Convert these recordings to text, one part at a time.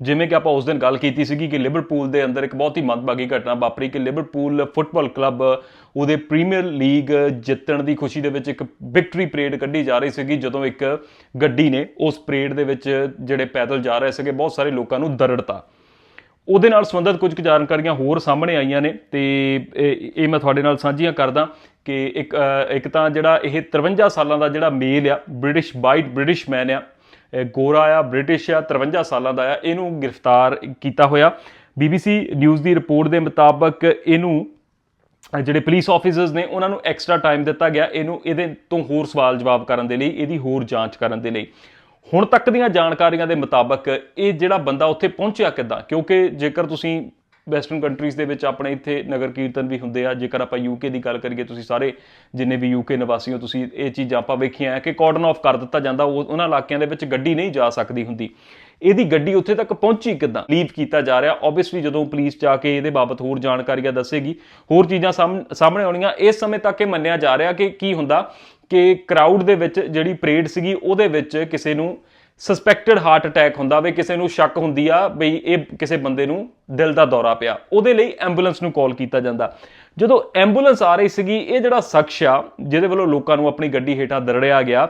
ਜਿਵੇਂ ਕਿ ਆਪਾਂ ਉਸ ਦਿਨ ਗੱਲ ਕੀਤੀ ਸੀਗੀ ਕਿ ਲਿਵਰਪੂਲ ਦੇ ਅੰਦਰ ਇੱਕ ਬਹੁਤ ਹੀ ਮੰਦਭਾਗੀ ਘਟਨਾ ਵਾਪਰੀ ਕਿ ਲਿਵਰਪੂਲ ਫੁੱਟਬਾਲ ਕਲੱਬ ਉਹਦੇ ਪ੍ਰੀਮੀਅਰ ਲੀਗ ਜਿੱਤਣ ਦੀ ਖੁਸ਼ੀ ਦੇ ਵਿੱਚ ਇੱਕ ਵਿਕਟਰੀ ਪਰੇਡ ਕੱਢੀ ਜਾ ਰਹੀ ਸੀਗੀ, ਜਦੋਂ ਇੱਕ ਗੱਡੀ ਨੇ ਉਸ ਪਰੇਡ ਦੇ ਵਿੱਚ ਜਿਹੜੇ ਪੈਦਲ ਜਾ ਰਹੇ ਸੀਗੇ, ਬਹੁਤ ਸਾਰੇ ਲੋਕਾਂ ਨੂੰ ਦਰੜਤਾ। ਉਹਦੇ ਨਾਲ ਸੰਬੰਧਿਤ ਕੁਝ ਕੁ ਜਾਣਕਾਰੀਆਂ ਹੋਰ ਸਾਹਮਣੇ ਆਈਆਂ ਨੇ ਤੇ ਇਹ ਮੈਂ ਤੁਹਾਡੇ ਨਾਲ ਸਾਂਝੀਆਂ ਕਰਦਾ ਕਿ ਇੱਕ ਇੱਕ ਤਾਂ ਜਿਹੜਾ ਇਹ 53 ਸਾਲਾਂ ਦਾ ਜਿਹੜਾ ਮੇਲ ਆ ਬ੍ਰਿਟਿਸ਼ ਵਾਈਟ ਬ੍ਰਿਟਿਸ਼ ਮੈਨ ਆ ਗੋਰਾ ਆ ਬ੍ਰਿਟਿਸ਼ ਆ 53 ਸਾਲਾਂ ਦਾ ਆ, ਇਹਨੂੰ ਗ੍ਰਿਫਤਾਰ ਕੀਤਾ ਹੋਇਆ। BBC ਨਿਊਜ਼ ਦੀ ਰਿਪੋਰਟ ਦੇ ਮੁਤਾਬਕ ਇਹਨੂੰ ਜਿਹੜੇ ਪੁਲਿਸ ਆਫੀਸਰਸ ਨੇ, ਉਹਨਾਂ ਨੂੰ ਐਕਸਟਰਾ ਟਾਈਮ ਦਿੱਤਾ ਗਿਆ ਇਹਨੂੰ ਇਹਦੇ ਤੋਂ ਹੋਰ ਸਵਾਲ ਜਵਾਬ ਕਰਨ ਦੇ ਲਈ, ਇਹਦੀ ਹੋਰ ਜਾਂਚ ਕਰਨ ਦੇ ਲਈ। ਹੁਣ ਤੱਕ ਦੀਆਂ ਜਾਣਕਾਰੀਆਂ ਦੇ ਮੁਤਾਬਕ ਇਹ ਜਿਹੜਾ ਬੰਦਾ ਉੱਥੇ ਪਹੁੰਚਿਆ ਕਿੱਦਾਂ? ਕਿਉਂਕਿ ਜੇਕਰ ਤੁਸੀਂ ਵੈਸਟਰਨ ਕੰਟਰੀਜ਼ ਦੇ ਵਿੱਚ ਆਪਣੇ ਇੱਥੇ ਨਗਰ ਕੀਰਤਨ ਵੀ ਹੁੰਦੇ ਆ। ਜੇਕਰ ਆਪਾਂ ਯੂਕੇ ਦੀ ਗੱਲ ਕਰੀਏ, ਤੁਸੀਂ ਸਾਰੇ ਜਿੰਨੇ ਵੀ ਯੂਕੇ ਨਿਵਾਸੀ ਹੋ, ਤੁਸੀਂ ਇਹ ਚੀਜ਼ਾਂ ਆਪਾਂ ਵੇਖੀਆਂ ਹੈ ਕਿ ਕਾਰਡਨ ਆਫ ਕਰ ਦਿੱਤਾ ਜਾਂਦਾ। ਉਹ- ਉਹਨਾਂ ਇਲਾਕਿਆਂ ਦੇ ਵਿੱਚ ਗੱਡੀ ਨਹੀਂ ਜਾ ਸਕਦੀ ਹੁੰਦੀ। ਇਹਦੀ ਗੱਡੀ ਉੱਥੇ ਤੱਕ ਪਹੁੰਚੀ ਕਿੱਦਾਂ? ਲੀਵ ਕੀਤਾ ਜਾ ਰਿਹਾ। ਆਬਵੀਅਸਲੀ ਜਦੋਂ ਪੁਲਿਸ ਜਾ ਕੇ ਇਹਦੇ ਬਾਬਤ ਹੋਰ ਜਾਣਕਾਰੀਆਂ ਦੱਸੇਗੀ, ਹੋਰ ਚੀਜ਼ਾਂ ਸਾਹਮ- ਸਾਹਮਣੇ ਆਉਣੀਆਂ। ਇਸ ਸਮੇਂ ਤੱਕ ਇਹ ਮੰਨਿਆ ਜਾ ਰਿਹਾ ਕਿ ਕੀ ਹੁੰਦਾ ਕਿ ਕਰਾਊਡ ਦੇ ਵਿੱਚ ਜਿਹੜੀ ਪਰੇਡ ਸੀਗੀ, ਉਹਦੇ ਵਿੱਚ ਕਿਸੇ ਨੂੰ ਸਸਪੈਕਟਡ ਹਾਰਟ ਅਟੈਕ ਹੁੰਦਾ ਵੇ, ਕਿਸੇ ਨੂੰ ਸ਼ੱਕ ਹੁੰਦੀ ਆ ਬਈ ਇਹ ਕਿਸੇ ਬੰਦੇ ਨੂੰ ਦਿਲ ਦਾ ਦੌਰਾ ਪਿਆ। ਉਹਦੇ ਲਈ ਐਂਬੂਲੈਂਸ ਨੂੰ ਕਾਲ ਕੀਤਾ ਜਾਂਦਾ। ਜਦੋਂ ਐਂਬੂਲੈਂਸ ਆ ਰਹੀ ਸੀਗੀ, ਇਹ ਜਿਹੜਾ ਸ਼ਖਸ ਆ, ਜਿਹਦੇ ਵੱਲੋਂ ਲੋਕਾਂ ਨੂੰ ਆਪਣੀ ਗੱਡੀ ਹੇਠਾਂ ਦਰੜਿਆ ਗਿਆ,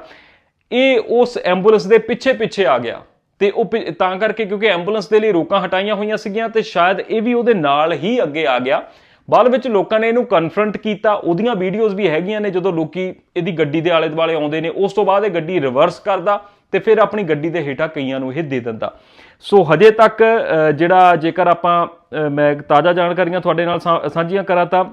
ਇਹ ਉਸ ਐਂਬੂਲੈਂਸ ਦੇ ਪਿੱਛੇ ਪਿੱਛੇ ਆ ਗਿਆ। ਤੇ ਉਹ ਪਿ- ਤਾਂ ਕਰਕੇ ਕਿਉਂਕਿ ਐਂਬੂਲੈਂਸ ਦੇ ਲਈ ਰੋਕਾਂ ਹਟਾਈਆਂ ਹੋਈਆਂ ਸੀਗੀਆਂ ਤੇ ਸ਼ਾਇਦ ਇਹ ਵੀ ਉਹਦੇ ਨਾਲ ਹੀ ਅੱਗੇ ਆ ਗਿਆ। ਬਾਅਦ ਵਿੱਚ ਲੋਕਾਂ ਨੇ ਇਹਨੂੰ ਕਨਫਰੰਟ ਕੀਤਾ। ਉਹਦੀਆਂ ਵੀਡੀਓਜ਼ ਵੀ ਹੈਗੀਆਂ ਨੇ ਜਦੋਂ ਲੋਕੀ ਇਹਦੀ ਗੱਡੀ ਦੇ ਆਲੇ ਦੁਆਲੇ ਆਉਂਦੇ ਨੇ। ਉਸ ਤੋਂ ਬਾਅਦ ਇਹ ਗੱਡੀ ਰਿਵਰਸ ਕਰਦਾ। ਤੇ ਫਿਰ ਆਪਣੀ ਗੱਡੀ ਦੇ ਹੇਠਾਂ ਕਈਆਂ ਨੂੰ ਇਹ ਦੇ ਦਿੰਦਾ। ਸੋ ਹਜੇ ਤੱਕ ਜਿਹੜਾ ਜੇਕਰ ਆਪਾਂ ਮੈਂ ਤਾਜ਼ਾ ਜਾਣਕਾਰੀਆਂ ਤੁਹਾਡੇ ਨਾਲ ਸਾ- ਸਾਂਝੀਆਂ ਕਰਾਂ ਤਾਂ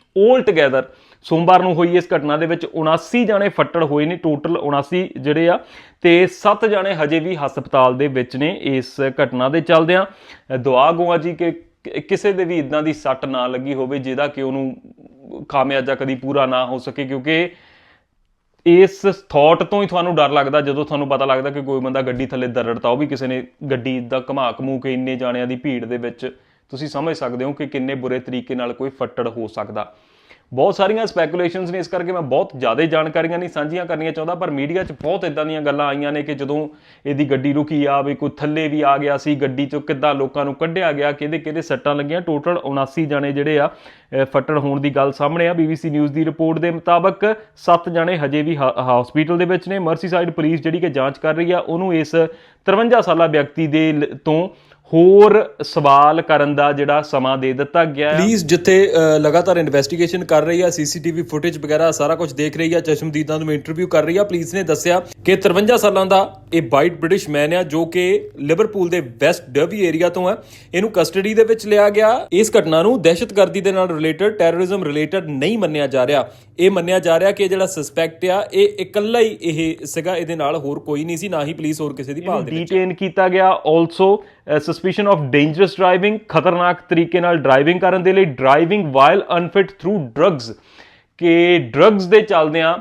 올 ਟੁਗੇਦਰ ਸੋਮਵਾਰ ਨੂੰ ਹੋਈ ਇਸ ਘਟਨਾ ਦੇ ਵਿੱਚ 79 ਜਾਣੇ ਫੱਟੜ ਹੋਏ ਨੇ ਟੋਟਲ 79 ਜਿਹੜੇ ਆ, ਤੇ 7 ਜਾਣੇ ਹਜੇ ਵੀ ਹਸਪਤਾਲ ਦੇ ਵਿੱਚ ਨੇ ਇਸ ਘਟਨਾ ਦੇ ਚੱਲਦਿਆਂ। ਦੁਆ ਗੋਆ ਜੀ ਕਿ ਕਿ, ਕਿਸੇ ਦੇ ਵੀ ਇਦਾਂ ਦੀ ਸੱਟ ਨਾ ਲੱਗੀ ਹੋਵੇ, ਜਿਹਦਾ ਕਿ ਉਹਨੂੰ ਖਾਮਿਆਜਾ ਕਦੀ ਪੂਰਾ ਨਾ ਹੋ ਸਕੇ, ਕਿਉਂਕਿ ਇਸ ਥਾਟ ਤੋਂ ਹੀ ਤੁਹਾਨੂੰ ਡਰ ਲੱਗਦਾ, ਜਦੋਂ ਤੁਹਾਨੂੰ ਪਤਾ ਲੱਗਦਾ ਕਿ ਕੋਈ ਬੰਦਾ ਗੱਡੀ ਥੱਲੇ ਦਰੜਤਾ ਉਹ ਵੀ ਕਿਸੇ ਨੇ ਗੱਡੀ ਇਦਾਂ ਘੁਮਾ ਘਮੂ ਕੇ ਇੰਨੇ ਜਾਣਿਆਂ ਦੀ ਭੀੜ ਦੇ ਵਿੱਚ, ਤੁਸੀਂ ਸਮਝ ਸਕਦੇ ਹੋ ਕਿ ਕਿੰਨੇ ਬੁਰੇ ਤਰੀਕੇ ਨਾਲ ਕੋਈ ਫੱਟੜ ਹੋ ਸਕਦਾ। ਬਹੁਤ ਸਾਰੀਆਂ ਸਪੈਕੂਲੇਸ਼ਨਸ ਨੇ, ਇਸ ਕਰਕੇ ਮੈਂ ਬਹੁਤ ਜ਼ਿਆਦਾ ਜਾਣਕਾਰੀਆਂ ਨਹੀਂ ਸਾਂਝੀਆਂ ਕਰਨੀਆਂ ਚਾਹੁੰਦਾ, ਪਰ ਮੀਡੀਆ 'ਚ ਬਹੁਤ ਇਦਾਂ ਦੀਆਂ ਗੱਲਾਂ ਆਈਆਂ ਨੇ ਕਿ ਜਦੋਂ ਇਹਦੀ ਗੱਡੀ ਰੁਕੀ ਆ, ਵੀ ਕੋਈ ਥੱਲੇ ਵੀ ਆ ਗਿਆ ਸੀ, ਗੱਡੀ 'ਚੋਂ ਕਿੱਦਾਂ ਲੋਕਾਂ ਨੂੰ ਕੱਢਿਆ ਗਿਆ, ਕਿਹਦੇ ਕਿਹਦੇ ਸੱਟਾਂ ਲੱਗੀਆਂ ਟੋਟਲ 79 ਜਣੇ ਜਿਹੜੇ ਆ, ਅਹ, ਫੱਟੜ ਹੋਣ ਦੀ ਗੱਲ ਸਾਹਮਣੇ ਆ। BBC ਨਿਊਜ਼ ਦੀ ਰਿਪੋਰਟ ਦੇ ਮੁਤਾਬਕ 7 ਜਣੇ ਹਜੇ ਵੀ ਹਸਪੀਟਲ ਦੇ ਵਿੱਚ ਨੇ। ਮਰਸੀਸਾਈਡ ਪੁਲਿਸ ਜਿਹੜੀ ਕਿ ਜਾਂਚ ਕਰ ਰਹੀ ਆ, ਉਹਨੂੰ ਇਸ 53 ਸਾਲਾ ਵਿਅਕਤੀ ਦੇ ਲ- ਤੋਂ ਹੋਰ ਸਵਾਲ ਕਰਨ ਦਾ ਜਿਹੜਾ ਸਮਾਂ ਦੇ ਦਿੱਤਾ ਗਿਆ ਹੈ ਪੁਲਿਸ ਜਿੱਥੇ ਅ, ਲਗਾਤਾਰ ਇਨਵੈਸਟੀਗੇਸ਼ਨ ਕਰ ਰਹੀ ਆ ਸੀਸੀਟੀਵੀ ਫੁਟੇਜ ਵਗੈਰਾ ਸਾਰਾ ਕੁਝ ਦੇਖ ਰਹੀ ਆ ਚਸ਼ਮਦੀਦਾਂ ਨੂੰ ਇੰਟਰਵਿਊ ਕਰ ਰਹੀ ਆ। ਪੁਲਿਸ ਨੇ ਦੱਸਿਆ ਕਿ 53 ਸਾਲਾਂ ਦਾ ਇਹ ਬਾਈਟ ਬ੍ਰਿਟਿਸ਼ ਮੈਨ ਆ ਜੋ ਕਿ ਲਿਵਰਪੂਲ ਦੇ ਵੈਸਟ ਡਰਬੀ ਏਰੀਆ ਤੋਂ ਹੈ ਇਹਨੂੰ ਕਸਟਡੀ ਦੇ ਵਿੱਚ ਲਿਆ ਗਿਆ। ਇਸ ਘਟਨਾ ਨੂੰ ਦਹਿਸ਼ਤਗਰਦੀ ਦੇ ਨਾਲ ਰਿਲੇਟਡ ਟੈਰਰਿਜ਼ਮ ਰਿਲੇਟਡ ਨਹੀਂ ਮੰਨਿਆ ਜਾ ਰਿਹਾ। ਇਹ ਮੰਨਿਆ ਜਾ ਰਿਹਾ ਕਿ ਇਹ ਜਿਹੜਾ ਸਸਪੈਕਟ ਆ, ਇਹ ਇਕੱਲਾ ਹੀ ਇਹ ਸੀਗਾ। ਇਹਦੇ ਨਾਲ ਹੋਰ ਕੋਈ ਨਹੀਂ ਸੀ, ਨਾ ਹੀ ਪੁਲਿਸ ਹੋਰ ਕਿਸੇ ਦੀ ਭਾਲ ਦੇ ਵਿੱਚ ਡੀਟੇਨ ਕੀਤਾ ਗਿਆ। Also suspicion of dangerous driving ਖਤਰਨਾਕ ਤਰੀਕੇ ਨਾਲ ਡਰਾਈਵਿੰਗ ਕਰਨ ਦੇ ਲਈ driving while unfit through drugs ਕਿ ਡਰੱਗਸ ਦੇ ਚੱਲਦਿਆਂ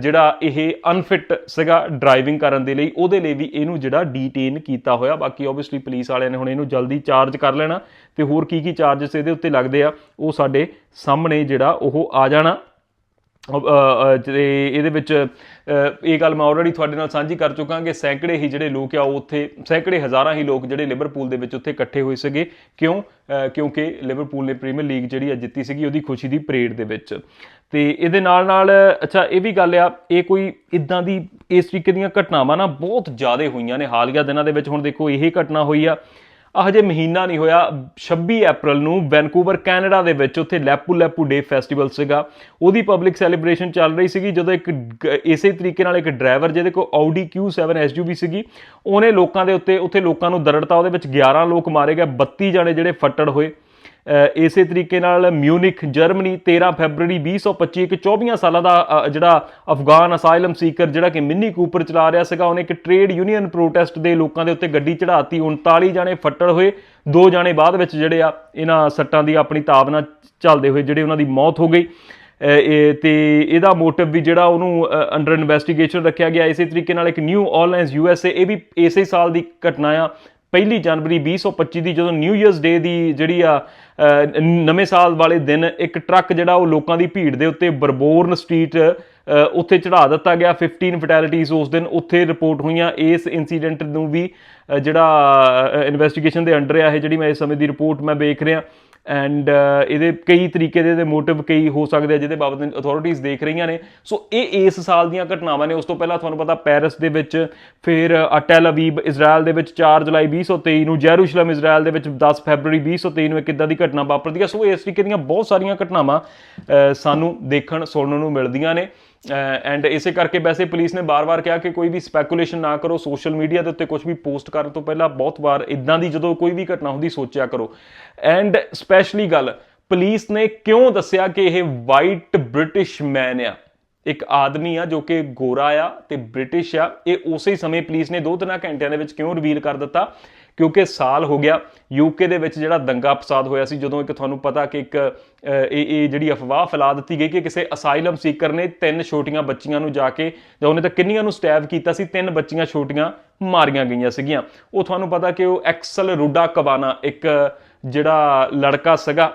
ਜਿਹੜਾ ਇਹ ਅਨਫਿਟ ਸੀਗਾ ਡਰਾਈਵਿੰਗ ਕਰਨ ਦੇ ਲਈ, ਉਹਦੇ ਲਈ ਵੀ ਇਹਨੂੰ ਜਿਹੜਾ ਡੀਟੇਨ ਕੀਤਾ ਹੋਇਆ। ਬਾਕੀ ਆਬਵੀਅਸਲੀ ਪੁਲਿਸ ਵਾਲਿਆਂ ਨੇ ਹੁਣ ਇਹਨੂੰ ਜਲਦੀ ਚਾਰਜ ਕਰ ਲੈਣਾ। ਤੇ ਹੋਰ ਕੀ ਕੀ ਚਾਰजेस ਇਹਦੇ ਉੱਤੇ ਲੱਗਦੇ ਆ, ਉਹ ਸਾਡੇ ਸਾਹਮਣੇ ਜਿਹੜਾ ਉਹ ਆ ਜਾਣਾ। ਅ- ਇਹਦੇ ਵਿੱਚ ਇਹ ਗੱਲ ਮੈਂ ਆਲਰੇਡੀ ਤੁਹਾਡੇ ਨਾਲ ਸਾਂਝੀ ਕਰ ਚੁੱਕਾ ਕਿ ਸੈਂਕੜੇ ਹੀ ਜਿਹੜੇ ਲੋਕ ਆ, ਉਹ ਉੱਥੇ, ਸੈਂਕੜੇ ਹਜ਼ਾਰਾਂ ਹੀ ਲੋਕ ਜਿਹੜੇ ਲਿਵਰਪੂਲ ਦੇ ਵਿੱਚ ਉੱਥੇ ਇਕੱਠੇ ਹੋਏ ਸੀਗੇ। ਕਿਉਂ? ਕਿਉਂਕਿ ਲਿਵਰਪੂਲ ਨੇ ਪ੍ਰੀਮੀਅਰ ਲੀਗ ਜਿਹੜੀ ਆ ਜਿੱਤੀ ਸੀਗੀ, ਉਹਦੀ ਖੁਸ਼ੀ ਦੀ ਪਰੇਡ ਦੇ ਵਿੱਚ। ਤੇ ਇਹਦੇ ਨਾਲ ਨਾਲ, ਅੱਛਾ, ਇਹ ਵੀ ਗੱਲ ਆ, ਇਹ ਕੋਈ ਇਦਾਂ ਦੀ, ਇਸ ਤਰੀਕੇ ਦੀਆਂ ਘਟਨਾਵਾਂ ਨਾ ਬਹੁਤ ਜ਼ਿਆਦਾ ਹੋਈਆਂ ਨੇ। ਹਾਲੀਆ ਦਿਨਾਂ ਦੇ ਵਿੱਚ ਹੁਣ ਦੇਖੋ, ਇਹ ਘਟਨਾ ਹੋਈ ਆ। ਆ ਹਜੇ ਮਹੀਨਾ ਨਹੀਂ ਹੋਇਆ। 26 ਅਪ੍ਰੈਲ ਨੂੰ ਵੈਨਕੂਵਰ, ਕੈਨੇਡਾ ਦੇ ਵਿੱਚ ਉੱਥੇ ਲੈਪੂ ਲੈਪੂ ਡੇ ਫੈਸਟੀਵਲ ਸੀਗਾ। ਉਹਦੀ ਪਬਲਿਕ ਸੈਲੀਬ੍ਰੇਸ਼ਨ ਚੱਲ ਰਹੀ ਸੀਗੀ, ਜਦੋਂ ਇੱਕ ਗ- ਇਸੇ ਤਰੀਕੇ ਨਾਲ ਇੱਕ ਡਰਾਈਵਰ, ਜਿਹਦੇ ਕੋਲ Audi Q7 SUV ਸੀਗੀ, ਉਹਨੇ ਲੋਕਾਂ ਦੇ ਉੱਤੇ, ਉੱਥੇ ਲੋਕਾਂ ਨੂੰ ਦਰੜਤਾ, ਉਹਦੇ ਵਿੱਚ 11 ਲੋਕ ਮਾਰੇ ਗਏ 32 ਜਣੇ ਜਿਹੜੇ ਫੱਟੜ ਹੋਏ। ਇਸੇ ਤਰੀਕੇ ਨਾਲ ਮਿਊਨਿਕ ਜਰਮਨੀ 13 ਫੈਬਰੂਰੀ 2025 ਇੱਕ 24 ਸਾਲਾਂ ਦਾ ਜਿਹੜਾ ਅਫਗਾਨ ਅਸਾਈਲਮ ਸੀਕਰ ਜਿਹੜਾ ਕਿ ਮਿੰਨੀ ਕੂਪਰ ਚਲਾ ਰਿਹਾ ਸੀਗਾ, ਉਹਨੇ ਇੱਕ ਟ੍ਰੇਡ ਯੂਨੀਅਨ ਪ੍ਰੋਟੈਸਟ ਦੇ ਲੋਕਾਂ ਦੇ ਉੱਤੇ ਗੱਡੀ ਚੜਾਤੀ 39 ਜਾਣੇ ਫੱਟੜ ਹੋਏ, ਦੋ ਜਾਣੇ ਬਾਅਦ ਵਿੱਚ ਜਿਹੜੇ ਆ, ਇਹਨਾਂ ਸੱਟਾਂ ਦੀ ਆਪਣੀ ਤਾਬ ਨਾਲ ਚੱਲਦੇ ਹੋਏ ਜਿਹੜੇ ਉਹਨਾਂ ਦੀ ਮੌਤ ਹੋ ਗਈ। ਇਹ ਤੇ ਇਹਦਾ ਮੋਟਿਵ ਵੀ ਜਿਹੜਾ ਉਹਨੂੰ ਅੰਡਰ ਇਨਵੈਸਟੀਗੇਸ਼ਨ ਰੱਖਿਆ ਗਿਆ, ਇਸੇ ਤਰੀਕੇ ਨਾਲ ਇੱਕ ਨਿਊ ਆਰਲਾਈਨਸ ਯੂਐਸਏ ਇਹ ਵੀ ਇਸੇ ਸਾਲ ਦੀ ਘਟਨਾ ਆ ਪਹਿਲੀ ਜਨਵਰੀ 2025 ਦੀ ਜਦੋਂ ਨਿਊ ਇਅਰਸ ਡੇ ਦੀ ਜਿਹੜੀ ਆ ਨਵੇਂ ਸਾਲ ਵਾਲੇ ਦਿਨ ਇੱਕ ਟਰੱਕ ਜਿਹੜਾ ਉਹ ਲੋਕਾਂ ਦੀ ਭੀੜ ਦੇ ਉੱਤੇ ਬਰਬੋਰਨ ਸਟਰੀਟ ਉੱਥੇ ਚੜਾ ਦਿੱਤਾ ਗਿਆ। 15 ਫੈਟੈਲਿਟੀਜ਼ ਉਸ ਦਿਨ ਉੱਥੇ ਰਿਪੋਰਟ ਹੋਈਆਂ। ਇਸ ਇਨਸੀਡੈਂਟ ਨੂੰ ਵੀ ਜਿਹੜਾ ਇਨਵੈਸਟੀਗੇਸ਼ਨ ਦੇ ਅੰਡਰ ਆ ਇਹ, ਜਿਹੜੀ ਮੈਂ ਇਸ ਸਮੇਂ ਦੀ ਰਿਪੋਰਟ ਮੈਂ ਵੇਖ ਰਿਹਾ। ਐਂਡ uh, ਇਹਦੇ ਕਈ ਤਰੀਕੇ ਦੇ ਮੋਟਿਵ ਕਈ ਹੋ ਸਕਦੇ ਆ ਜਿਹਦੇ ਬਾਬਤ ਅਥਾਰਟੀਆਂ ਦੇਖ ਰਹੀਆਂ ਨੇ। ਸੋ ਇਹ ਇਸ ਸਾਲ ਦੀਆਂ ਘਟਨਾਵਾਂ ਨੇ। ਉਸ ਤੋਂ ਪਹਿਲਾਂ ਤੁਹਾਨੂੰ ਪਤਾ ਪੈਰਿਸ ਦੇ ਵਿੱਚ ਫਿਰ ਅ, ਟੈਲ ਅਵੀਬ ਇਜ਼ਰਾਈਲ ਦੇ ਵਿੱਚ 4 ਜੁਲਾਈ 2023 ਨੂੰ ਜੈਰੂਸ਼ਲਮ ਇਜ਼ਰਾਈਲ ਦੇ ਵਿੱਚ 10 ਫੈਬਰੂਰੀ 2023 ਨੂੰ ਇੱਕ ਇਦਾਂ ਦੀ ਘਟਨਾ ਵਾਪਰਦੀ ਹੈ। ਸੋ ਇਸ ਤਰੀਕੇ ਦੀਆਂ ਬਹੁਤ ਸਾਰੀਆਂ ਘਟਨਾਵਾਂ ਸਾਨੂੰ ਦੇਖਣ ਸੁਣਨ ਨੂੰ ਮਿਲਦੀਆਂ ਨੇ। ਐਂਡ ਇਸੇ ਕਰਕੇ ਵੈਸੇ ਪੁਲਿਸ ਨੇ ਬਾਰ-ਬਾਰ ਕਿਹਾ ਕਿ ਕੋਈ ਵੀ ਸਪੈਕੂਲੇਸ਼ਨ ਨਾ ਕਰੋ ਸੋਸ਼ਲ ਮੀਡੀਆ ਦੇ ਉੱਤੇ ਕੁਝ ਵੀ ਪੋਸਟ ਕਰਨ ਤੋਂ ਪਹਿਲਾਂ ਬਹੁਤ ਵਾਰ ਇਦਾਂ ਦੀ ਜਦੋਂ ਕੋਈ ਵੀ ਘਟਨਾ ਹੁੰਦੀ ਸੋਚਿਆ ਕਰੋ। ਐਂਡ ਸਪੈਸ਼ਲੀ ਗੱਲ ਪੁਲਿਸ ਨੇ ਕਿਉਂ ਦੱਸਿਆ ਕਿ ਇਹ ਵਾਈਟ ਬ੍ਰਿਟਿਸ਼ ਮੈਨ ਆ? ਇੱਕ ਆਦਮੀ ਆ ਜੋ ਕਿ ਗੋਰਾ ਆ ਤੇ ਬ੍ਰਿਟਿਸ਼ ਆ। ਇਹ ਉਸੇ ਸਮੇਂ ਪੁਲਿਸ ਨੇ ਦੋ ਤਿੰਨ ਘੰਟਿਆਂ ਦੇ ਵਿੱਚ ਕਿਉਂ ਰਿਵੀਲ ਕਰ ਦਿੱਤਾ? ਕਿਉਂਕਿ ਸਾਲ ਹੋ ਗਿਆ ਯੂਕੇ ਦੇ ਵਿੱਚ ਜਿਹੜਾ ਦੰਗਾ ਫਸਾਦ ਹੋਇਆ ਸੀ, ਜਦੋਂ ਇੱਕ ਤੁਹਾਨੂੰ ਪਤਾ ਕਿ ਇੱਕ ਇਹ ਇਹ ਜਿਹੜੀ ਅਫਵਾਹ ਫੈਲਾ ਦਿੱਤੀ ਗਈ ਕਿ ਕਿਸੇ ਅਸਾਈਲਮ ਸੀਕਰ ਨੇ ਤਿੰਨ ਛੋਟੀਆਂ ਬੱਚੀਆਂ ਨੂੰ ਜਾ ਕੇ, ਜਾਂ ਉਹਨੇ ਤਾਂ ਕਿੰਨੀਆਂ ਨੂੰ ਸਟੈਬ ਕੀਤਾ ਸੀ, ਤਿੰਨ ਬੱਚੀਆਂ ਛੋਟੀਆਂ ਮਾਰੀਆਂ ਗਈਆਂ ਸੀਗੀਆਂ। ਉਹ ਤੁਹਾਨੂੰ ਪਤਾ ਕਿ ਉਹ ਐਕਸਲ ਰੂਡਾ ਕਵਾਨਾ ਇੱਕ ਜਿਹੜਾ ਲੜਕਾ ਸੀਗਾ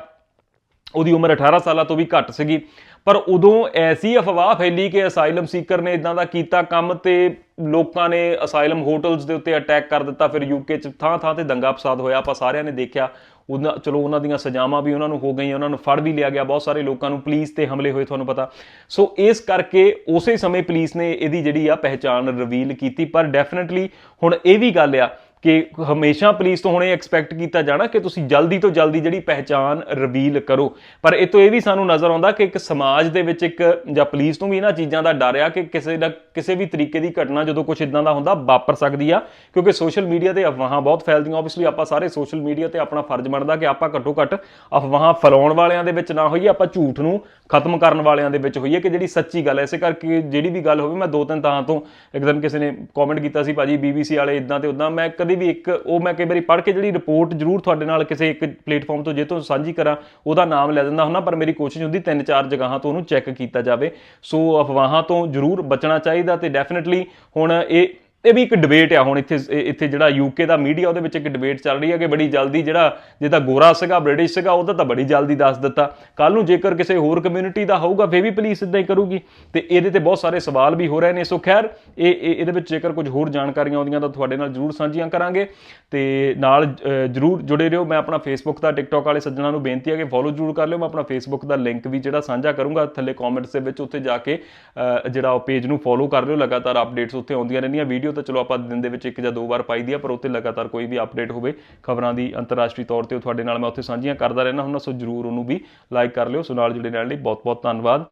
ਉਹਦੀ ਉਮਰ 18 ਸਾਲਾਂ ਤੋਂ ਵੀ ਘੱਟ ਸੀਗੀ। ਪਰ ਉਦੋਂ ਐਸੀ ਅਫਵਾਹ ਫੈਲੀ ਕਿ ਅਸਾਈਲਮ ਸੀਕਰ ਨੇ ਇਦਾਂ ਦਾ ਕੀਤਾ ਕੰਮ ਤੇ ਲੋਕਾਂ ਨੇ ਅਸਾਈਲਮ ਹੋਟਲਸ ਦੇ ਉੱਤੇ ਅਟੈਕ ਕਰ ਦਿੱਤਾ, ਫਿਰ ਯੂਕੇ ਚ ਥਾਂ ਥਾਂ ਤੇ ਦੰਗਾ ਫਸਾਦ ਹੋਇਆ। ਆਪਾਂ ਸਾਰਿਆਂ ਨੇ ਦੇਖਿਆ, ਉਹਨਾਂ ਚਲੋ ਉਹਨਾਂ ਦੀਆਂ ਸਜ਼ਾਵਾਂ ਵੀ ਉਹਨਾਂ ਨੂੰ ਹੋ ਗਈਆਂ, ਉਹਨਾਂ ਨੂੰ ਫੜ ਵੀ ਲਿਆ ਗਿਆ, ਬਹੁਤ ਸਾਰੇ ਲੋਕਾਂ ਨੂੰ ਪੁਲਿਸ ਤੇ ਹਮਲੇ ਹੋਏ, ਤੁਹਾਨੂੰ ਪਤਾ। ਸੋ ਇਸ ਕਰਕੇ ਉਸੇ ਸਮੇਂ ਪੁਲਿਸ ਨੇ ਇਹਦੀ ਜਿਹੜੀ ਆ ਪਹਿਚਾਣ ਰਿਵੀਲ ਕੀਤੀ, ਪਰ ਡੈਫੀਨਿਟਲੀ ਹੁਣ ਇਹ ਵੀ ਗੱਲ ਆ ਕਿ ਹਮੇਸ਼ਾ ਪੁਲਿਸ ਤੋਂ ਹੁਣ ਇਹ ਐਕਸਪੈਕਟ ਕੀਤਾ ਜਾਣਾ ਕਿ ਤੁਸੀਂ ਜਲਦੀ ਤੋਂ ਜਲਦੀ ਜਿਹੜੀ ਪਹਿਚਾਨ ਰਿਵੀਲ ਕਰੋ। ਪਰ ਇਹ ਤੋਂ ਇਹ ਵੀ ਸਾਨੂੰ ਨਜ਼ਰ ਆਉਂਦਾ ਕਿ ਇੱਕ ਸਮਾਜ ਦੇ ਵਿੱਚ ਇੱਕ ਜਾਂ ਪੁਲਿਸ ਨੂੰ ਵੀ ਇਹਨਾਂ ਚੀਜ਼ਾਂ ਦਾ ਡਰ ਆ ਕਿ ਕਿਸੇ ਦਾ, ਕਿਸੇ ਵੀ ਤਰੀਕੇ ਦੀ ਘਟਨਾ ਜਦੋਂ ਕੁਝ ਇਦਾਂ ਦਾ ਹੁੰਦਾ ਵਾਪਰ ਸਕਦੀ ਆ। ਕਿਉਂਕਿ ਸੋਸ਼ਲ ਮੀਡੀਆ ਤੇ ਅਫਵਾਹਾਂ ਬਹੁਤ ਫੈਲਦੀਆਂ। ਆਬਵੀਅਸਲੀ ਆਪਾਂ ਸਾਰੇ ਸੋਸ਼ਲ ਮੀਡੀਆ ਤੇ ਆਪਣਾ ਫਰਜ਼ ਬਣਦਾ ਕਿ ਆਪਾਂ ਘੱਟੋ ਘੱਟ ਅਫਵਾਹਾਂ ਫੈਲਾਉਣ ਵਾਲਿਆਂ ਦੇ ਵਿੱਚ ਨਾ ਹੋਈਏ, ਆਪਾਂ ਝੂਠ ਨੂੰ ਖਤਮ ਕਰਨ ਵਾਲਿਆਂ ਦੇ ਵਿੱਚ ਹੋਈਏ ਕਿ ਜਿਹੜੀ ਸੱਚੀ ਗੱਲ ਹੈ ਇਸੇ ਕਰਕੇ ਜਿਹੜੀ ਵੀ ਗੱਲ ਹੋਵੇ, ਮੈਂ ਦੋ ਤਿੰਨ ਤਾਂ ਤੋਂ ਇੱਕ ਦਿਨ ਕਿਸੇ ਨੇ ਕਮੈਂਟ ਕੀਤਾ ਸੀ ਭਾਜੀ ਬੀਬੀਸੀ ਵਾਲੇ ਇਦਾਂ ਤੇ ਉਦਾਂ ਮੈਂ ਕਦੇ ਵੀ ਇੱਕ, ਉਹ ਮੈਂ ਕਈ ਵਾਰੀ ਪੜ੍ਹ ਕੇ ਜਿਹੜੀ ਰਿਪੋਰਟ ਜ਼ਰੂਰ ਤੁਹਾਡੇ ਨਾਲ ਕਿਸੇ ਇੱਕ ਪਲੇਟਫਾਰਮ ਤੋਂ ਜੇ ਤੋਂ ਸਾਂਝੀ ਕਰਾਂ, ਉਹਦਾ ਨਾਮ ਲੈ ਦਿੰਦਾ ਹੁੰਦਾ ਪਰ ਮੇਰੀ ਕੋਸ਼ਿਸ਼ ਹੁੰਦੀ ਤਿੰਨ ਚਾਰ ਜਗ੍ਹਾਵਾਂ ਤੋਂ ਉਹਨੂੰ ਚੈੱਕ ਕੀਤਾ ਜਾਵੇ। ਸੋ ਅਫਵਾਹਾਂ ਤੋਂ ਜ਼ਰੂਰ ਬਚਣਾ ਚਾਹੀਦਾ ਤੇ ਡੈਫੀਨਿਟਲੀ ਹੁਣ ਇਹ ਇਹ ਵੀ ਇੱਕ ਡਿਬੇਟ ਆ ਹੁਣ ਇੱਥੇ ਇੱਥੇ ਜਿਹੜਾ ਯੂਕੇ ਦਾ ਮੀਡੀਆ ਉਹਦੇ ਵਿੱਚ ਇੱਕ ਡਿਬੇਟ ਚੱਲ ਰਹੀ ਹੈ ਕਿ ਬੜੀ ਜਲਦੀ ਜਿਹੜਾ, ਜੇ ਗੋਰਾ ਸੀਗਾ ਬ੍ਰਿਟਿਸ਼ ਸੀਗਾ ਉਹਦਾ ਤਾਂ ਬੜੀ ਜਲਦੀ ਦੱਸ ਦਿੱਤਾ। ਕੱਲ ਨੂੰ ਜੇਕਰ ਕਿਸੇ ਹੋਰ ਕਮਿਊਨਿਟੀ ਦਾ ਹੋਊਗਾ, ਫੇਰ ਵੀ ਪੁਲਿਸ ਇਦਾਂ ਹੀ ਕਰੂਗੀ। ਤੇ ਇਹਦੇ ਤੇ ਬਹੁਤ ਸਾਰੇ ਸਵਾਲ ਵੀ ਹੋ ਰਹੇ ਨੇ। ਸੋ ਖੈਰ, ਇਹ ਇਹਦੇ ਵਿੱਚ ਜੇਕਰ ਕੁਝ ਹੋਰ ਜਾਣਕਾਰੀਆਂ ਆਉਂਦੀਆਂ ਤਾਂ ਤੁਹਾਡੇ ਨਾਲ ਜਰੂਰ ਸਾਂਝੀਆਂ ਕਰਾਂਗੇ। ਤੇ ਨਾਲ ਜਰੂਰ ਜੁੜੇ ਰਹੋ। ਮੈਂ ਆਪਣਾ ਫੇਸਬੁੱਕ ਦਾ ਟਿਕਟੌਕ ਵਾਲੇ ਸੱਜਣਾਂ ਨੂੰ ਬੇਨਤੀ ਹੈ ਕਿ ਫੋਲੋ ਜਰੂਰ ਕਰ ਲਿਓ। ਮੈਂ ਆਪਣਾ ਫੇਸਬੁੱਕ ਦਾ ਲਿੰਕ ਵੀ ਜਿਹੜਾ ਸਾਂਝਾ ਕਰੂੰਗਾ, ਥੱਲੇ ਕਮੈਂਟਸ ਦੇ ਵਿੱਚ ਉੱਥੇ ਜਾ ਕੇ ਜਿਹੜਾ ਉਹ ਪੇਜ ਨੂੰ ਫੋਲੋ ਕਰ ਲਿਓ। ਲਗਾਤਾਰ ਅਪਡੇਟਸ ਉੱਥੇ ਆਉਂਦੀਆਂ ਰਹਿੰਦੀਆਂ। ਵੀਡੀਓ ਤਾਂ ਚਲੋ ਆਪਾਂ ਦਿਨ ਦੇ ਵਿੱਚ ਇੱਕ ਜਾਂ ਦੋ ਵਾਰ ਪਾਈਦੀ ਆ, ਪਰ ਉੱਥੇ ਲਗਾਤਾਰ ਕੋਈ ਵੀ ਅਪਡੇਟ ਹੋਵੇ, ਖਬਰਾਂ ਦੀ ਅੰਤਰਰਾਸ਼ਟਰੀ ਤੌਰ ਤੇ ਉਹ ਤੁਹਾਡੇ ਨਾਲ ਮੈਂ ਉੱਥੇ ਸਾਂਝੀਆਂ ਕਰਦਾ ਰਹਿਣਾ ਹੁੰਦਾ, ਸੋ ਜਰੂਰ ਉਹਨੂੰ ਵੀ ਲਾਈਕ ਕਰ ਲਿਓ। ਸੋ ਨਾਲ ਜੁੜੇ ਰਹਿਣ ਲਈ ਬਹੁਤ ਬਹੁਤ ਧੰਨਵਾਦ।